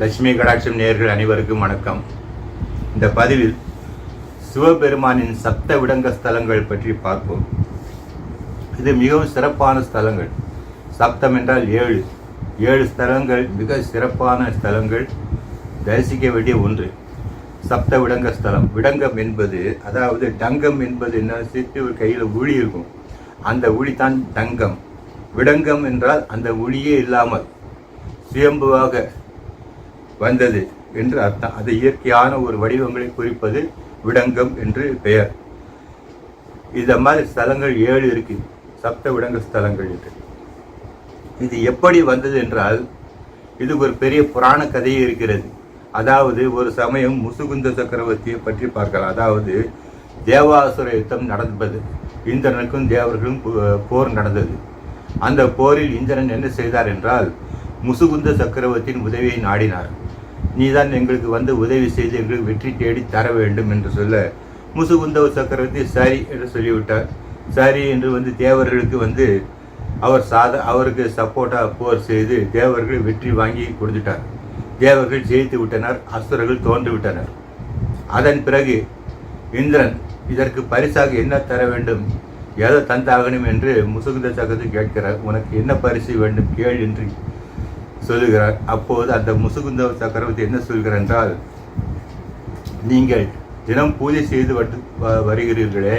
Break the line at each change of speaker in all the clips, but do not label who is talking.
லட்சுமி கடாட்சம் நேர்கள் அனைவருக்கும் வணக்கம். இந்த பதிவில் சிவபெருமானின் சப்த விடங்க ஸ்தலங்கள் பற்றி பார்ப்போம். இது மிகவும் சிறப்பான ஸ்தலங்கள். சப்தம் என்றால் ஏழு. ஏழு ஸ்தலங்கள் மிக சிறப்பான ஸ்தலங்கள். தரிசிக்க வேண்டிய ஒன்று. சப்த விடங்க ஸ்தலம். விடங்கம் என்பது அதாவது டங்கம் என்பது என்ன? சேர்த்து ஒரு கையில் உளி இருக்கும். அந்த உளி தான் டங்கம். விடங்கம் என்றால் அந்த உளியே இல்லாமல் சுயம்புவாக வந்தது என்று அர்த்தம். அது இயற்கையான ஒரு வடிவங்களை குறிப்பது விடங்கம் என்று பெயர். இந்த மாதிரி ஸ்தலங்கள் ஏழு இருக்கு. சப்த விடங்க ஸ்தலங்கள் என்று. இது எப்படி வந்தது என்றால் இது ஒரு பெரிய புராண கதையே இருக்கிறது. அதாவது ஒரு சமயம் முசுகுந்த சக்கரவர்த்தியை பற்றி பார்க்கலாம். அதாவது தேவாசுர யுத்தம் நடந்தது. இந்திரனுக்கும் தேவர்களும் போ- போர் நடந்தது. அந்த போரில் இந்திரன் என்ன செய்தார் என்றால் முசுகுந்த சக்கரவர்த்தியின் உதவியை நாடினார். நீதான் எங்களுக்கு வந்து உதவி செய்து எங்களுக்கு வெற்றி தேடி தர வேண்டும் என்று சொல்ல முசுகுந்த சக்கரவர்த்தி சரி என்று சொல்லிவிட்டார். சரி என்று வந்து தேவர்களுக்கு வந்து அவர் சாத அவருக்கு சப்போர்ட்டாக போர் செய்து தேவர்கள் வெற்றி வாங்கி கொடுத்துட்டார். தேவர்கள் ஜெயித்து விட்டனர் அசுரர்கள் தோன்றுவிட்டனர் அதன் பிறகு இந்திரன் இதற்கு பரிசாக என்ன தர வேண்டும் எதை தந்தாகணும் என்று முசுகுந்த சக்கரத்தை கேட்கிறார். உனக்கு என்ன பரிசு வேண்டும் கேள் என்று சொல்லுகிறார். அப்போது அந்த முசுகுந்த சக்கரவர்த்தி என்ன சொல்கிறார் என்றால் நீங்கள் தினம் பூஜை செய்து வந்து வ- வருகிறீர்களே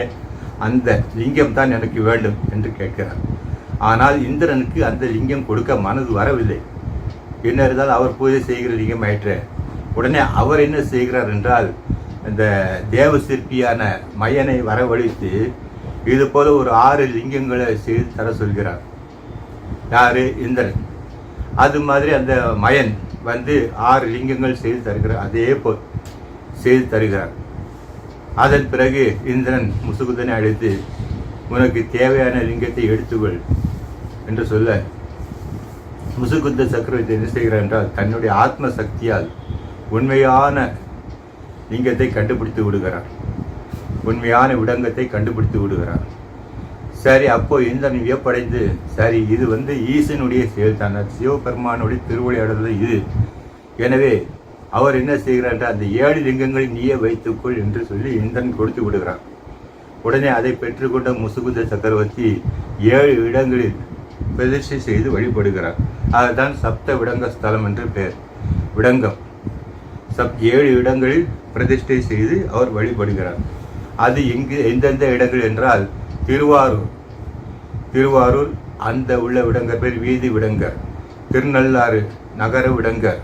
அந்த லிங்கம் தான் எனக்கு வேண்டும் என்று கேட்கிறார். ஆனால் இந்திரனுக்கு அந்த லிங்கம் கொடுக்க மனது வரவில்லை. என்ன இருந்தால் அவர் பூஜை செய்கிற லிங்கம் ஆயிற்று உடனே அவர் என்ன செய்கிறார் என்றால் இந்த தேவ சிற்பியான மையனை வரவழைத்து இது போல ஒரு ஆறு லிங்கங்களை செய்து தர சொல்கிறார். யாரு? இந்திரன். அது மாதிரி அந்த மயன் வந்து ஆறு லிங்கங்கள் செய்து தருகிறார் அதே போல் செய்து தருகிறார். அதன் பிறகு இந்திரன் முசுகுதனை அழைத்து உனக்கு தேவையான லிங்கத்தை எடுத்துக்கொள் என்று சொல்ல முசுகுந்த சக்கரவர்த்தி என்ன செய்கிறார் என்றால் தன்னுடைய ஆத்ம சக்தியால் உண்மையான லிங்கத்தை கண்டுபிடித்து விடுகிறார். உண்மையான விடங்கத்தை கண்டுபிடித்து விடுகிறார். சரி அப்போ இந்திரன் வியப்படைந்து சரி இது வந்து ஈசனுடைய செயல் தான் சிவபெருமானுடைய திருவிளையாடுதல் இது. எனவே அவர் என்ன செய்கிறார் என்றால் அந்த ஏழு லிங்கங்களை நீயே வைத்துக்கொள் என்று சொல்லி இந்திரன் கொடுத்து விடுகிறார். உடனே அதை பெற்றுக்கொண்ட முசுகுந்த சக்கரவர்த்தி ஏழு இடங்களில் பிரதிஷ்டை செய்து வழிபடுகிறார். அதுதான் சப்த விடங்க ஸ்தலம் என்று பெயர். விடங்கம். சப் ஏழு இடங்களில் பிரதிஷ்டை செய்து அவர் வழிபடுகிறார். அது எங்கு எந்தெந்த இடங்கள் என்றால் திருவாரூர். திருவாரூர் அந்த உள்ள விடங்கர் பேர் வீதி விடங்கர். திருநள்ளாறு நகர விடங்கர்.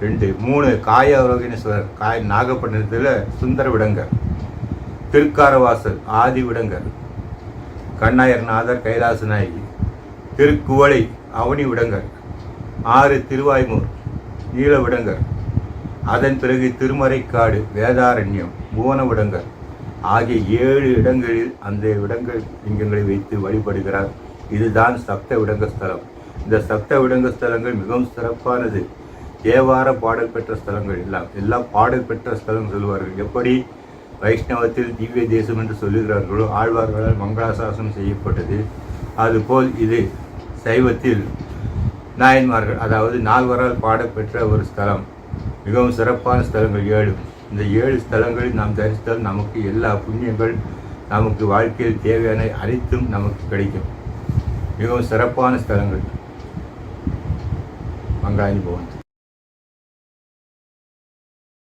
ரெண்டு மூணு காயாரோகினேஸ்வரர் காய் நாகப்பட்டினத்தில் சுந்தர விடங்கர். திருக்காரவாசல் ஆதி விடங்கர். கண்ணாயர்நாதர் கைலாசநாயகி. திருக்குவளை அவனி விடங்கர். ஆறு திருவாய்மூர் ஈழவிடங்கர். அதன் பிறகு திருமறைக்காடு வேதாரண்யம் புவனவிடங்கர் ஆகிய ஏழு இடங்களில் அந்த விடங்கள் லிங்கங்களை வைத்து வழிபடுகிறார். இதுதான் சப்த விடங்க ஸ்தலம். இந்த சப்த விடங்க ஸ்தலங்கள் மிகவும் சிறப்பானது. தேவார பாடல் பெற்ற ஸ்தலங்கள் எல்லாம் எல்லாம் பாடல் பெற்ற ஸ்தலம் சொல்வார்கள். எப்படி? வைஷ்ணவத்தில் திவ்ய தேசம் என்று சொல்லுகிறார்களோ ஆழ்வார்களால் மங்களாசாசனம் செய்யப்பட்டது. அதுபோல் இது சைவத்தில் நாயன்மார்கள் அதாவது நால்வரால் பாடப்பெற்ற ஒரு ஸ்தலம். மிகவும் சிறப்பான ஸ்தலங்கள் ஏழு. இந்த ஏழு ஸ்தலங்களில் நாம் தரிசித்தால் நமக்கு எல்லா புண்ணியங்கள் நமக்கு வாழ்க்கையில் தேவையான அனைத்தும் நமக்கு கிடைக்கும். மிகவும் சிறப்பான ஸ்தலங்கள். மங்காயி பவன்